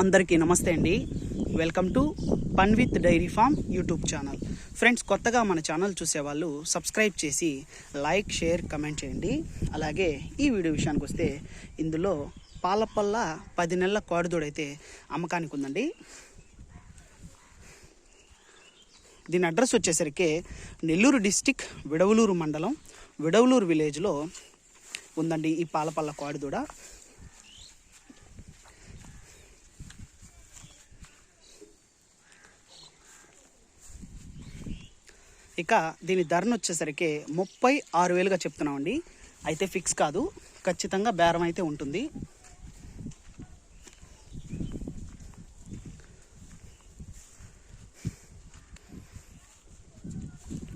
అందరికీ నమస్తే అండి. Welcome to fun with dairy farm YouTube channel friends కొత్తగా మన ఛానల్ చూసేవాళ్ళు సబ్స్క్రైబ్ చేసి లైక్ షేర్ కమెంట్ చేయండి. అలాగే ఈ వీడియో విషయానికి వస్తే ఇందులో పాలపల్ల పది నెలల కోడిదోడైతే అమ్మకానికి ఉందండి. దీని అడ్రస్ వచ్చేసరికి నెల్లూరు డిస్టిక్ విడవలూరు మండలం విడవలూరు విలేజ్లో ఉందండి ఈ పాలపల్ల కోడిదూడ. ఇక దీని ధరను వచ్చేసరికి ముప్పై ఆరు వేలుగా చెప్తున్నామండి. అయితే ఫిక్స్ కాదు ఖచ్చితంగా బేరం అయితే ఉంటుంది.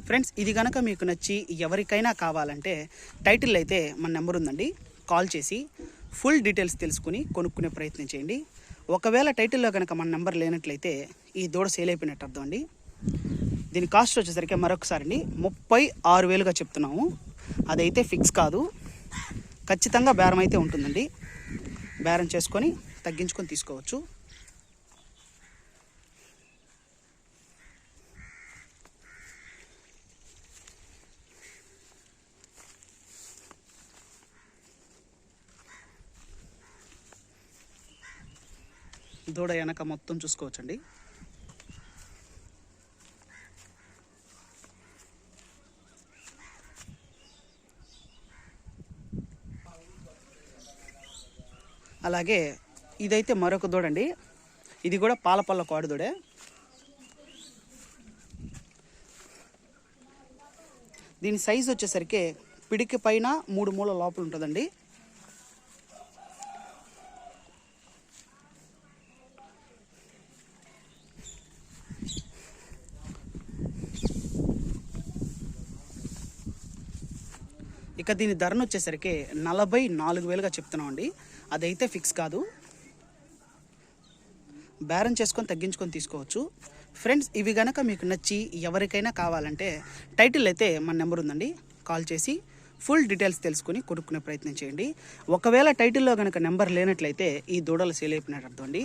ఫ్రెండ్స్ ఇది కనుక మీకు నచ్చి ఎవరికైనా కావాలంటే టైటిల్ అయితే మన నెంబర్ ఉందండి. కాల్ చేసి ఫుల్ డీటెయిల్స్ తెలుసుకుని కొనుక్కునే ప్రయత్నం చేయండి. ఒకవేళ టైటిల్లో కనుక మన నెంబర్ లేనట్లయితే ఈ దూడ సేల్ అయిపోయినట్టు అర్థం అండి. దీని కాస్ట్ వచ్చేసరికి మరొకసారి అండి ముప్పై ఆరు వేలుగా చెప్తున్నాము. అదైతే ఫిక్స్ కాదు. ఖచ్చితంగా బేరం అయితే ఉంటుందండి. బేరం చేసుకొని తగ్గించుకొని తీసుకోవచ్చు. దూడ వెనక మొత్తం చూసుకోవచ్చండి. అలాగే ఇదైతే మరొక దూడండి. ఇది కూడా పాలపల్ల కోడి దూడే. దీని సైజ్ వచ్చేసరికి పిడికి పైన మూడు మూల లోపల ఉంటుందండి. ఇక దీని ధరను వచ్చేసరికి నలభై నాలుగు వేలుగా చెప్తున్నామండి. అదైతే ఫిక్స్ కాదు. బేరం చేసుకొని తగ్గించుకొని తీసుకోవచ్చు. ఫ్రెండ్స్ ఇవి గనక మీకు నచ్చి ఎవరికైనా కావాలంటే టైటిల్ అయితే మన నెంబర్ ఉందండి. కాల్ చేసి ఫుల్ డీటెయిల్స్ తెలుసుకుని కొనుక్కునే ప్రయత్నం చేయండి. ఒకవేళ టైటిల్లో కనుక నెంబర్ లేనట్లయితే ఈ దూడలు సేల్ అయిపోయినట్టు అర్థం అండి.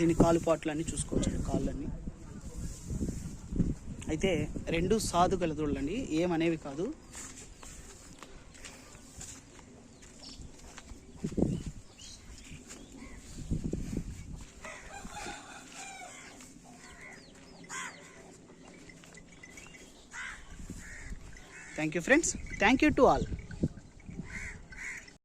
దీని కాలుపాట్లన్నీ అన్నీ చూసుకోవచ్చు కాళ్ళన్నీ. అయితే రెండు సాధు గలదోళ్ళండి ఏమనేవి కాదు. Thank you friends thank you to all